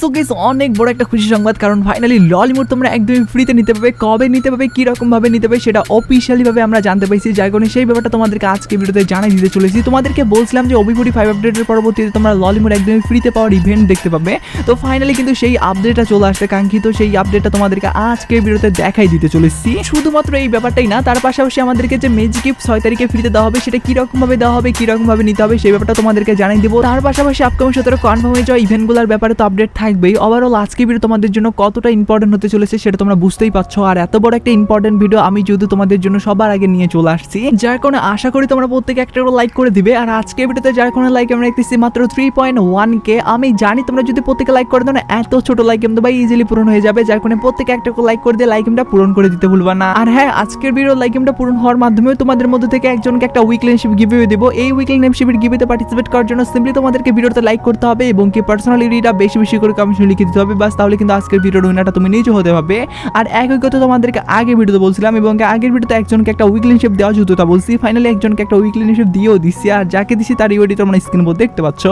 So guess অনেক বড় একটা খুশি সংবাদ, কারণ ফাইনালি লল ইমোট তোমরা একদমই ফ্রিতে নিতে পারবে। কবে নিতে পারবে কি রকম ভাবে নিতে পারবে, সেটা অফিসিয়ালি ভাবে আমরা জানতে পাইছি যার কারণে সেই ব্যাপারটা তোমাদেরকে আজকে ভিডিওতে জানাই দিতে চলেছি। তোমাদেরকে বলছিলাম যে অবিপুরি ফাইভ আপডেটের পরবর্তীতে তোমরা লল ইমোট একদমই ফ্রিতে পাওয়ার ইভেন্ট দেখতে পাবে। তো ফাইনালি কিন্তু সেই আপডেটটা চলে আসছে, কাঙ্ক্ষিত সেই আপডেটটা তোমাদেরকে আজকে ভিডিওতে দেখাই দিতে চলেছি। শুধুমাত্র এই ব্যাপারটাই না, তার পাশাপাশি আমাদেরকে যে মেজিক গিফট ছয় তারিখে ফ্রিতে দেওয়া হবে, সেটা কীরকম ভাবে দেওয়া হবে, কীরকম ভাবে নিতে হবে, সেই ব্যাপারটা তোমাদেরকে জানাই দিব। তার পাশাপাশি আপকামিং সতেরো কনফার্ম হয়ে যাওয়া ইভেন্টগুলোর ব্যাপারে তো আপডেট থাকবেই। ওভারঅল আজকে ভিডিও তোমাদের জন্য কতটা ইম্পর্টেন্ট হতে চলেছে সেটা তোমরা বুঝতেই পারছ। আর এত বড় একটা ইম্পর্টেন্ট ভিডিও আমি যেহেতু তোমাদের জন্য সবার আগে নিয়ে চলে আসছি। যার কারণে আশা করি তোমরা প্রত্যেকে একটা করে লাইক করে দিবে। আর আজকে ভিডিওতে যার কারণে লাইক আমরা দেখতেছি মাত্র থ্রি পয়েন্ট ওয়ান কে আমি জানি তোমরা যদি প্রত্যেকে লাইক করে দাও, না, এত ছোট লাইক কিন্তু ভাই ইজিলি পূরণ হয়ে যাবে। যার কারণে প্রত্যেকে একটা করে লাইক করে দিয়ে লাইক এমটা পূরণ করে দিতে ভুলবা না। আর হ্যাঁ আজকের ভিডিও লাইক এমটা পূরণ হওয়ার মাধ্যমে তোমাদের মধ্যে থেকে একজনকে একটা উইকলি নেমশিপ গিভে দেবো। এই উইকলি নেমশিপের গিভেতে পার্টিসিপেট করার জন্য সিম্পলি তোমাদেরকে ভিডিওতে লাইক করতে হবে এবং কি পার্সোনাল এরিয়াটা বেশি বেশি করে কমেন্ট লিখে দিতে হবে। বাস, তাহলে কিন্তু আজকের ভিডিওর উইনারটা তুমি নিজে হতে হবে আর একই কথা তোমাদেরকে আগে ভিডিওতে বলছিলাম এবং আগের ভিডিওতে একজনকে একটা উইকলি নেমশিপ দেওয়া যেত তা বলছি। ফাইনালি একজনকে একটা উইকলি নেমশিপ দিয়েও দিচ্ছি আর যাকে দিছি তার ইউডি তোমরা স্ক্রিন বোর্ড দেখতে পাচ্ছ।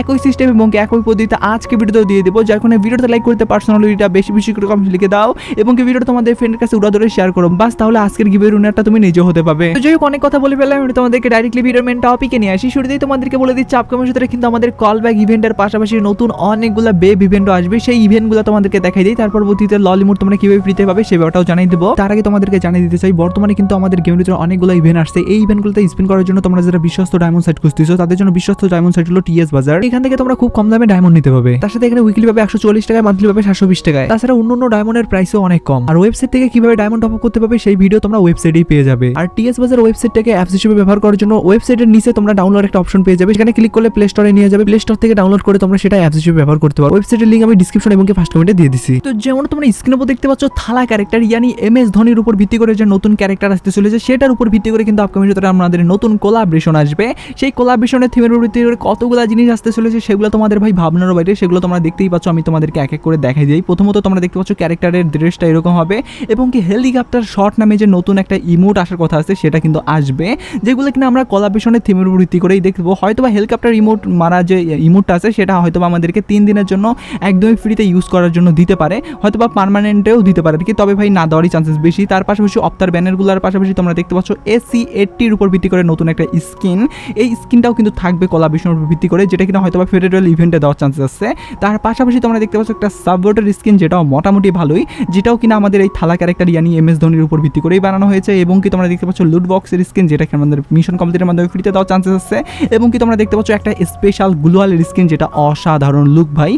একই সিস্টেম এবং একই পদ্ধতিতে আজকে ভিডিওতেও দিয়ে দেবো। যার কারণে ভিডিওতে লাইক করতে পার্সোনাল বেশি বেশি করে কমেন্ট লিখে দাও এবং কি ভিডিওটা তোমাদের ফ্রেন্ডের কাছে উড়া ধরে শেয়ার করো। বাস, তাহলে আজকের গিভের উইনারটা তুমি নিজে হতে পারবে। তো যাই হোক, অনেক কথা বলে ফেললাম। আমি তোমাদেরকে ডাইরেক্টলি ভিডিওর মেন টপিকে নিয়ে আসি। শুরুতেই তোমাদেরকে বলে দিচ্ছি আপকামিং সাথে কিন্তু আমাদের কল ব্যাক ইভেন্টের পাশাপাশি নতুন অনেকগুলো বেব ইভেন্টও আসবে, সেই ইভেন্টগুলো তোমাদেরকে দেখাই দিই। তারপর পরবর্তীতে ললিমুড তোমরা কীভাবে ফ্রিতে পাবে সেই ব্যাপারটাও জানাই দেবো। তার আগে তোমাদেরকে জানিয়ে দিতে চাই, বর্তমানে কিন্তু আমাদের গেমের ভিতরে অনেকগুলো ইভেন্ট আসছে। এই ইভেন্টগুলোতে স্পিন করার জন্য তোমরা যারা বিশ্বস্ত ডায়মন্ড সাইট খুঁজতেছো, তাদের জন্য বিশ্বস্ত ডায়মন্ড সাইট হলো টিএস বাজার এখান থেকে তোমরা খুব কম দামে ডায়মন্ড নিতে পারবে। তার সাথে এখানে উইকলি পাবে একশো চল্লিশ টাকায় মান্থলি পাবে সাতশো বিশ টাকায়। তাছাড়া অন্য অন্য ডায়মন্ডের প্রাইসও অনেক কম। আর ওয়েবসাইট থেকে কীভাবে ডায়মন্ড টপ করতে পারবে, সেই ভিডিও তোমরা ওয়েবসাইটেই পেয়ে যাবে। আর টিএস বাজার ওয়েবসাইটটাকে অ্যাপস হিসেবে ব্যবহার করার জন্য ওয়েবসাইটের নিচে তোমরা ডাউনলোড একটা অপশন পেয়ে যাবে সেখানে ক্লিক করলে প্লে স্টোরে নিয়ে যাবে। প্লে স্টোর থেকে ডাউনলোড করে তোমরা সেটা অ্যাপস হিসেবে ব্যবহার করতে পারো। ওয়েবসাইটের লিঙ্ক আমি ডিসক্রিপশন এবং ফার্স্ট কমেন্টে দিয়ে দিছি। তো যেমন তোমরা স্ক্রিনে উপর দেখতে পাচ্ছ, থালা ক্যারেক্টার ইয়ানি এম এস ধোনির উপর ভিত্তি করে যে নতুন ক্যারেক্টার আসতে চলেছে, সেটার উপর ভিত্তি করে কিন্তু আপকামিং ভিতরে আমাদের নতুন কোলাবরেশন আসবে। সেই কোলাবরেশনের থিমের উপর ভিত্তি করে কতগুলো জিনিস আসতে চলেছে, সেগুলো তোমাদের ভাই ভাবনার বাইরে, সেগুলো তোমরা দেখতেই পাচ্ছ, আমি তোমাদেরকে এক এক করে দেখাই দিই। প্রথমত তোমরা দেখতে পাচ্ছ ক্যারেক্টারের ড্রেসটা এরকম হবে, এবং কি হেলিকপ্টার শর্ট নামে যে নতুন একটা ইমোট আসার কথা আছে, সেটা কিন্তু আসবে, যেগুলো কিনা আমরা কোলাবরেশনের থিমের উপর ভিত্তি করেই দেখব। হয়তো বা হেলিকপ্টার ইমোট মারা যে ইমোটটা আছে, সেটা হয়তো আমাদেরকে তিন দিনের জন্য একদমই ফ্রিতে ইউজ করার জন্য দিতে পারে হয়তো বা পারমানেন্টেও দিতে পারে। তবে ভাই না দেওয়ারই চান্সেস বেশি। তার পাশাপাশি অপ্তার ব্যানারগুলোর পাশাপাশি তোমরা দেখতে পাচ্ছ এসি এইটটির উপর ভিত্তি করে নতুন একটা স্কিন এই স্কিনটাও কিন্তু থাকবে কলাবিশনের উপর ভিত্তি করে, যেটা কিনা হয়তো বা ফেডারেল ইভেন্টে দেওয়ার চান্সেস আছে। তার পাশাপাশি তোমরা দেখতে পাচ্ছ একটা সাবওয়াটার স্কিন যেটাও মোটামুটি ভালোই, যেটাও কিনা আমাদের এই থালা ক্যারেক্টার ইয়ানি এম এস ধোনির উপর ভিত্তি করেই বানানো হয়েছে এবং কি তোমরা দেখতে পাচ্ছ লুট বক্সের স্কিন যেটা আমাদের মিশন কমপ্লিটের মাধ্যমে ফ্রিতে দেওয়ার চান্সেস আছে। এবং কি তোমরা দেখতে পাচ্ছ একটা স্পেশাল গ্লোয়ালের স্কিন যেটা অসাধারণ লুক ভাই।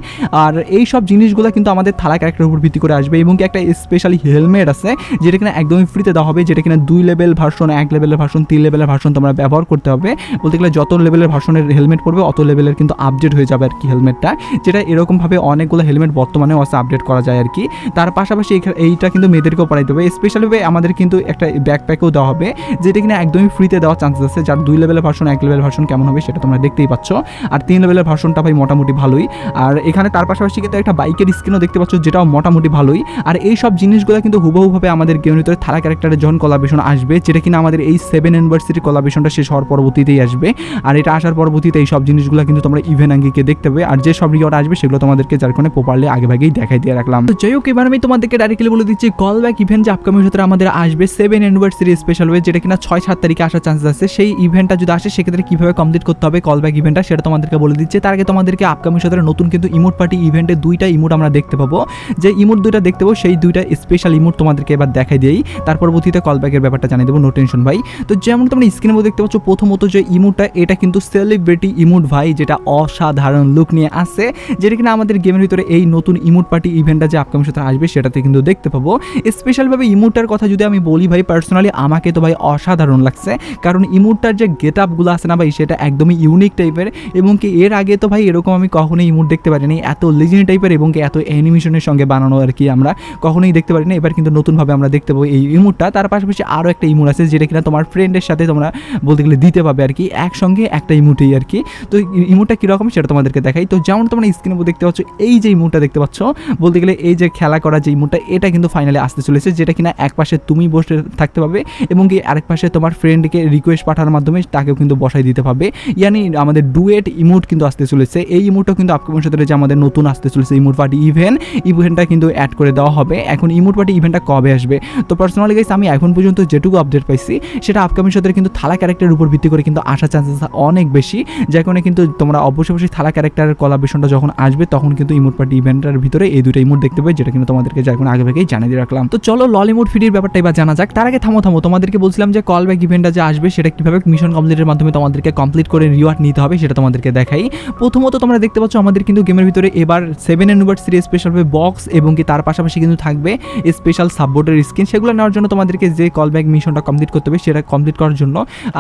আর এই সব জিনিসগুলো কিন্তু আমাদের থালা ক্যারেক্টারের উপর ভিত্তি করে আসবে এবং কি একটা স্পেশালি হেলমেট আছে, যেটা কিনা একদমই ফ্রিতে দেওয়া হবে, যেটা কিনা দুই লেভেল ভার্সন এক লেভেলের ভার্সন তিন লেভেলের ভার্সন তোমরা ব্যবহার করতে হবে। বলতে গেলে যত লেভেলের ভার্সনের হেলমেট পড়বে অত লেভেলের কিন্তু আপডেট হয়ে যাবে আর কি হেলমেটটা যেটা এরকমভাবে অনেকগুলো হেলমেট বর্তমানেও আছে আপডেট করা যায় আর কি তার পাশাপাশি এইটা কিন্তু মেয়েদেরকেও পড়াইতে হবে স্পেশালিভাবে আমাদের কিন্তু একটা ব্যাকপ্যাকও দেওয়া হবে, যেটা কিনা একদমই ফ্রিতে দেওয়ার চান্সেস আছে, যার দুই লেভেলের ভার্সন এক লেভেল ভার্সন কেমন হবে সেটা তোমরা দেখতেই পাচ্ছ। আর তিন লেভেলের ভার্সনটা ভাই মোটামুটি ভালোই। আর এখানে তার পাশাপাশি কিন্তু একটা বাইকের স্ক্রিনও দেখতে পাচ্ছ যেটাও মোটামুটি ভালোই। আর এই সব জিনিসগুলো কিন্তু হুবহুভাবে আমাদের গেমের ভিতরে থালা ক্যারেক্টারের যখন কলাবেশন আসবে, যেটা কিনা আমাদের এই সেভেন ইউনিভার্সিটি কলাবেশনটা শেষ হওয়ার পরবর্তীতেই আসবে। আর এটা আসার পরবর্তীতে এই সব জিনিসগুলো কিন্তু তোমরা ইভেন আঙ্গিকে দেখতে পাবে। আর যে সব রিওয়ার্ড আসবে সেগুলো তোমাদেরকে যার কারণে প্রপারলি আগে ভাগেই দেখাই দিয়ে রাখলাম। তো যাই হোক, এবার আমি তোমাদেরকে ডাইরেক্টলি বলে দিচ্ছি কল ব্যাক ইভেন্ট যে আপকামিং ভিতরে আমাদের আসবে সেভেন ইউনিভার্সিটি স্পেশাল ওয়ে যেটা কিনা ছয় সাত তারিখে আসার চান্সেস আছে। সেই ইভেন্টটা যদি আসে, সেক্ষেত্রে কীভাবে কমপ্লিট করতে হবে কল ব্যাক ইভেন্টটা সেটা তোমাদেরকে বলে দিচ্ছে। তার আগে তোমাদেরকে আপকামিং সাথে নতুন কিন্তু ইমোট ইভেন্টে দুইটা ইমোট আমরা দেখতে পাবো। যে ইমোট দুইটা দেখতে পাবো, সেই দুইটা স্পেশাল ইমোট তোমাদেরকে এবার দেখাই দিই তার পরবর্তীতে কল ব্যাকের ব্যাপারটা জানিয়ে দেবো নো টেনশন ভাই। তো যেমন তোমরা স্ক্রিনের মধ্যে দেখতে পাচ্ছ, প্রথমত যে ইমোটটা, এটা কিন্তু সেলিব্রিটি ইমোট ভাই, যেটা অসাধারণ লুক নিয়ে আসে। যেটা কিনা আমাদের গেমের ভিতরে এই নতুন ইমোট পার্টি ইভেন্টটা যে আপকামিং সাথে আসবে, সেটাতে কিন্তু দেখতে পাবো। স্পেশালভাবে ইমোটটার কথা যদি আমি বলি ভাই পার্সোনালি আমাকে তো ভাই অসাধারণ লাগছে। কারণ ইমোটটার যে গেট আপগুলো আছে না ভাই, সেটা একদমই ইউনিক টাইপের এবং কি এর আগে তো ভাই এরকম আমি কখনোই ইমোট দেখতে পারিনি। এত লিজেন্ড টাইপের এবং এত অ্যানিমেশনের সঙ্গে বানানো আর কি আমরা কখনোই দেখতে পারি না এবার কিন্তু নতুনভাবে আমরা দেখতে পাবো এই ইমোটটা। তার পাশাপাশি আরও একটা ইমোট আছে যেটা কিনা তোমার ফ্রেন্ডের সাথে তোমরা বলতে গেলে দিতে পাবে আর কি। একসঙ্গে একটা ইমোটেই আর কি। তো ইমোটটা কীরকম সেটা তোমাদেরকে দেখাই। তো যেমন তোমরা স্ক্রিনে দেখতে পাচ্ছ, এই যে ইমোটটা দেখতে পাচ্ছ, বলতে গেলে এই যে খেলা করা যে ইমোটটা, এটা কিন্তু ফাইনালি আসতে চলেছে, যেটা কিনা এক পাশে তুমি বসে থাকতে পাবে এবং কি আরেক পাশে তোমার ফ্রেন্ডকে রিকোয়েস্ট পাঠানোর মাধ্যমে তাকেও কিন্তু বসাই দিতে পারবে ইয়ানি আমাদের ডুয়েট ইমোট কিন্তু আসতে চলেছে। এই ইমোটটাও কিন্তু আপকামিং সাথে যে আমাদের নতুন আসতে চলেছে ইমোট পার্টি ইভেন্ট ইভেন্টটা কিন্তু অ্যাড করে দেওয়া হবে। এখন ইমোট পার্টি ইভেন্টটা কবে আসবে? তো পার্সোনালি গাইস আমি এখন পর্যন্ত যেটুকু আপডেট পাইছি, সেটা আপকামিং সাথে কিন্তু থালা ক্যারেক্টারের উপর ভিত্তি করে কিন্তু আসার চান্সেস অনেক বেশি। কারণে কিন্তু তোমরা অবশ্যই অবশ্যই থালা ক্যারেক্টারের কলাবেশনটা যখন আসবে, তখন কিন্তু ইমোট পার্টি ইভেন্টের ভিতরে এই দুটো ইমোট দেখতে পাবে, যেটা কিন্তু তোমাদেরকে কারণে আগে থেকেই জানিয়ে দিয়ে রাখলাম। তো চলো ললিমুড ফিডির ব্যাপারটা এবার জানা যাক। তার আগে থামো থামো, তোমাদেরকে বলছিলাম যে কল ব্যাক ইভেন্টটা যে আসবে, সেটা কীভাবে মিশন কমপ্লিটের মাধ্যমে তোমাদেরকে কমপ্লিট করে রিওয়ার্ড নিতে হবে, সেটা তোমাদেরকে দেখাই। প্রথমত তোমরা দেখতে পাচ্ছ, আমাদের কিন্তু গেমের ভিতরে এবার সেভেন অ্যানিভার্সারি স্পেশাল হবে বক্স এবং কি তার পাশাপাশি কিন্তু থাকবে স্পেশাল সাববোর্ডের স্কিন সেগুলো নেওয়ার জন্য তোমাদেরকে যে কল ব্যাক মিশনটা কমপ্লিট করতে হবে সেটা কমপ্লিট করার জন্য।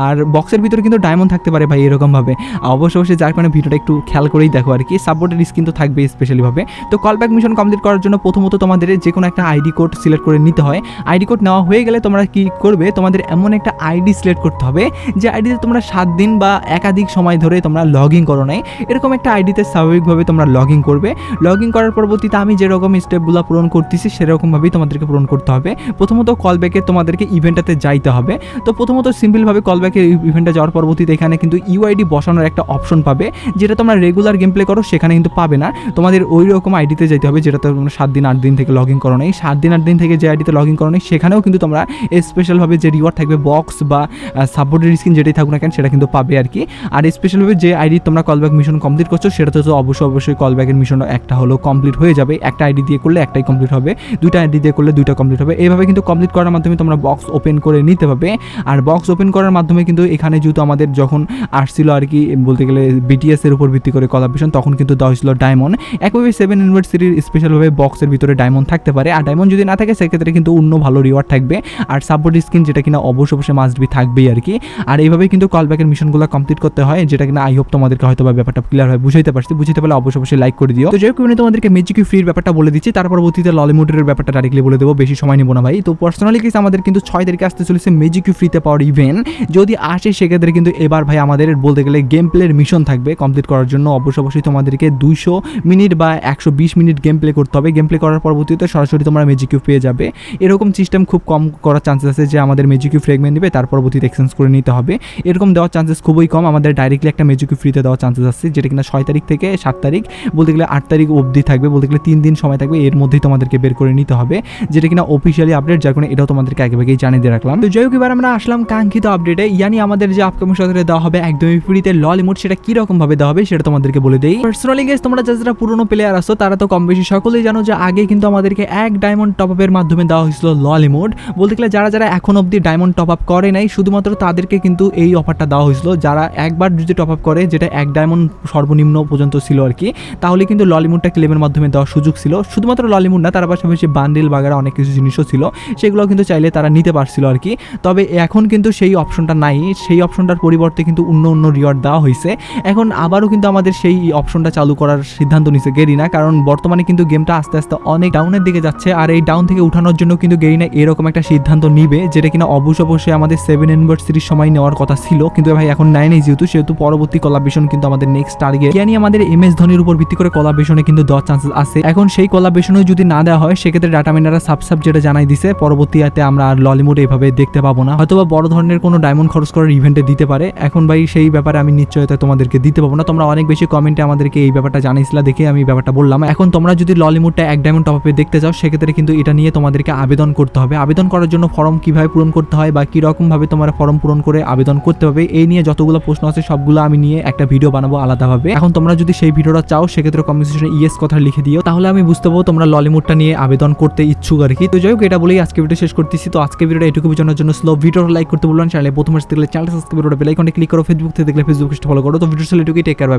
আর বক্সের ভিতরে কিন্তু ডায়মন্ড থাকতে পারে ভাই এরকমভাবে। অবশ্য অবশ্যই যার কারণে ভিডিওটা একটু খেয়াল করেই দেখো আর কি। সাববোর্ডের স্কিন তো থাকবে স্পেশালিভাবে তো কল ব্যাক মিশন কমপ্লিট করার জন্য প্রথমত তোমাদের যে কোনো একটা আইডি কোড সিলেক্ট করে নিতে হয়। আইডি কোড নেওয়া হয়ে গেলে তোমরা কি করবে, তোমাদের এমন একটা আইডি সিলেক্ট করতে হবে যে আইডিতে তোমরা সাত দিন বা একাধিক সময় ধরে তোমরা লগ ইন করো নাই। এরকম একটা আইডিতে স্বাভাবিকভাবে তোমরা লগ ইন করবে। লগ ইন করার পরবর্তীতে আমি যেরকম স্টেপগুলো পূরণ করতেছি, সেরকমভাবেই তোমাদেরকে পূরণ করতে হবে। প্রথমত কল ব্যাকে তোমাদেরকে ইভেন্টটাতে যাইতে হবে। তো প্রথমত সিম্পলভাবে কল ব্যাকে ইভেন্টে যাওয়ার পরবর্তীতে এখানে কিন্তু ইউআইডি বসানোর একটা অপশন পাবে। যেটা তোমরা রেগুলার গেম প্লে করো, সেখানে কিন্তু পাবে না। তোমাদের ওই রকম আইডিতে যেতে হবে যেটা তোমরা সাত দিন, আট দিন থেকে লগ ইন করো নাই। সাত দিন, আট দিন থেকে যে আইডিতে লগ ইন করো নাই, সেখানেও কিন্তু তোমরা স্পেশালভাবে যে রিওয়ার্ড থাকবে বক্স বা সাপোর্টের স্কিন যেটাই থাকুক না কেন, সেটা কিন্তু পাবে আর কি। আর স্পেশালভাবে যে আইডি তোমরা কলব্যাক মিশন কমপ্লিট করছ সেটা তো অবশ্যই অবশ্যই কলব্যাকের মিশন একটা হলো কমপ্লিট হয়ে যাবে। একটা আইডি দিয়ে করলে একটাই কমপ্লিট হবে, দুইটা আইডি দিয়ে করলে দুইটা কমপ্লিট হবে। এইভাবে কিন্তু কমপ্লিট করার মাধ্যমে তোমরা বক্স ওপেন করে নিতে পারবে। আর বক্স ওপেন করার মাধ্যমে কিন্তু এখানে যেহেতু আমাদের যখন আসছিল আর কি, বলতে গেলে বিটিএস এর উপর ভিত্তি করে কলাবেশন তখন কিন্তু দেওয়া হয়েছিল ডায়মন্ড একভাবে সেভেন ইউনিভার্সিটির স্পেশালভাবে বক্সের ভিতরে ডায়মন্ড থাকতে পারে। আর ডায়মন্ড যদি না থাকে, সেক্ষেত্রে কিন্তু অন্য ভালো রিওয়ার্ড থাকবে। আর সাপোর্ট স্কিন যেটা কিনা অবশ্যই অবশ্যই মাস্ট বি থাকবেই আর কি। আর এইভাবে কিন্তু কলব্যাকের মিশনগুলো কমপ্লিট করতে হয়, যেটা কিনা আই হোপ তোমাদেরকে হয়তো ব্যাপারটা ক্লিয়ার হয়, বুঝাইতে পারছি। বুঝতে পারলে অবশ্যই অবশ্যই লাইক করে দিও। তো যেহেতু আমি তোমাদেরকে মেজিক ফ্রির ব্যাপারটা বলে দিচ্ছি। তার পরবর্তীতে ললিমুডের ব্যাপারটা ডাইরেক্টলি বলে দেবো। বেশি সময় নেব না ভাই। তো পার্সোনালি কেস আমাদের কিন্তু ছয় তারিখে আসতে চলেছে মেজিক ফ্রিতে পাওয়ার ইভেন্ট যদি আসে, সেক্ষেত্রে কিন্তু এবার ভাই আমাদের বলতে গেলে গেম প্লের মিশন থাকবে কমপ্লিট করার জন্য। অবশ্যই অবশ্যই তোমাদেরকে দুইশো মিনিট বা একশো বিশ মিনিট গেম প্লে করতে হবে। গেম প্লে করার পরবর্তীতে সরাসরি তোমরা মেজিক পেয়ে যাবে। এরকম সিস্টেম খুব কম করার চান্সেস আছে যে আমাদের মেজিক ফ্রেগমেন্ট দিবে। তার পরবর্তীতে এক্সচেঞ্জ করে নিতে হবে। এরকম দেওয়ার চান্সেস খুবই কম। আমাদের ডাইরেক্টলি একটা মেজিক ফ্রিতে দেওয়ার চান্সেস আছে, যেটা কিনা ছয় তারিখ থেকে সাত তারিখ। বলতে গেলে আট তারিখ অবধি থাকবে, বলতে গেলে তিন দিন সময় থাকবে, এর মধ্যেই তোমাদেরকে বের করে নিতে হবে, যেটা কিনা অফিসিয়ালি আপডেট যার কারণে এটাও তোমাদেরকে আগেভাগেই জানিয়ে দিয়ে রাখলাম। তো যাই হোক, এবার আমরা আসলাম কাঙ্ক্ষিত আপডেটে ইয়ানি, আমাদের যে আপকামিং সাথে দেওয়া হবে একদমই ফ্রিতে লল ইমোট সেটা কীরকম ভাবে দেওয়া হবে সেটা তোমাদেরকে বলে দেই। পার্সোনালি গেস তোমরা যারা পুরনো প্লেয়ার আসো তারা তো কম বেশি সকলেই জানো যে আগে কিন্তু আমাদেরকে এক ডায়মন্ড টপ আপের মাধ্যমে দেওয়া হয়েছিল লল ইমোট বলতে গেলে যারা যারা এখন অবধি ডায়মন্ড টপ আপ করে নাই, শুধুমাত্র তাদেরকে কিন্তু এই অফারটা দেওয়া হয়েছিল। যারা একবার যদি টপ আপ করে, যেটা এক ডায়মন্ড সর্বনিম্ন পর্যন্ত ছিল আর কি, তাহলে কিন্তু ললিমুডটা ক্লেমের মাধ্যমে দেওয়ার সুযোগ ছিল। শুধুমাত্র ললিমুড না, তার পাশাপাশি বান্ডিল বাগারা অনেক কিছু জিনিসও ছিল। সেগুলো কিন্তু চাইলে তারা নিতে পারছিল আর কি। তবে এখন কিন্তু সেই অপশনটা নাই। সেই অপশনটার পরিবর্তে কিন্তু অন্য অন্য রিওয়ার্ড দেওয়া হয়েছে। এখন আবারও কিন্তু আমাদের সেই অপশনটা চালু করার সিদ্ধান্ত নিছে গেরিনা, কারণ বর্তমানে কিন্তু গেমটা আস্তে আস্তে অনেক ডাউনের দিকে যাচ্ছে। আর এই ডাউন থেকে উঠানোর জন্য কিন্তু গেরিনা এরকম একটা সিদ্ধান্ত নিবে, যেটা কিনা অবশ্য অবশ্যই আমাদের সেভেন ইউনিভার্সিটির সময় নেওয়ার কথা ছিল। কিন্তু ভাই, এখন নেই যেহেতু, সেহেতু পরবর্তী কলাবেশন কিন্তু আমাদের নেক্সট টার্গেট ইয়ানি আমাদের এম এস ধোনির উপর ভিত্তি করে কলাবেশনে কিন্তু দেওয়ার চান্সেস আছে। এখন সেই কলা কলাবেশনও যদি না দেওয়া হয়, সেক্ষেত্রে ডাটা মিনারা সাব সাব যেটা জানাই দিছে পরবর্তীতে আমরা আর ললিমুড এইভাবে দেখতে পাবো না। হয়তোবা বড় ধরনের কোনো ডায়মন্ড খরচ করার ইভেন্টে দিতে পারে। এখন ভাই সেই ব্যাপারে আমি নিশ্চয়তা তোমাদেরকে দিতে পাবো না। তোমরা অনেক বেশি কমেন্টে আমাদেরকে এই ব্যাপারটা জানাইছিলা দেখে আমি ব্যাপারটা বললাম। এখন তোমরা যদি ললিমুডটা এক ডায়মন্ড টপ আপে দেখতে চাও, সেক্ষেত্রে কিন্তু এটা নিয়ে তোমাদেরকে আবেদন করতে হবে। আবেদন করার জন্য ফর্ম কীভাবে পূরণ করতে হয় বা কীরকম ভাবে তোমরা ফর্ম পূরণ করে আবেদন করতে হবে এই নিয়ে যতগুলো প্রশ্ন আছে, সবগুলো আমি নিয়ে একটা ভিডিও বানাবো আলাদাভাবে। এখন তোমরা যদি সেই ভিডিওটা চাও, সেক্ষেত্রে কমিউনিকেশনে ইয়েস কথা লিখে দিও। তাহলে আমি বুঝতে পারব তোমরা ললিমুডটা নিয়ে আবেদন করতে ইচ্ছুক আর কি। তো যাই হোক, এটা বলেই আজকে ভিডিও শেষ করতেছি। তো আজকে ভিডিওটা এটুকু বোঝানোর জন্য স্লো ভিডিও লাইক করতে বললাম চ্যানেলে প্রথম দেখলে চ্যানেল সাবস্ক্রাইব করে বেলাইকনে ক্লিক করো। ফেসবুক থেকে দেখলে ফেসবুক ফলো করো। তো ভিডিও এটুকুই। Take care bye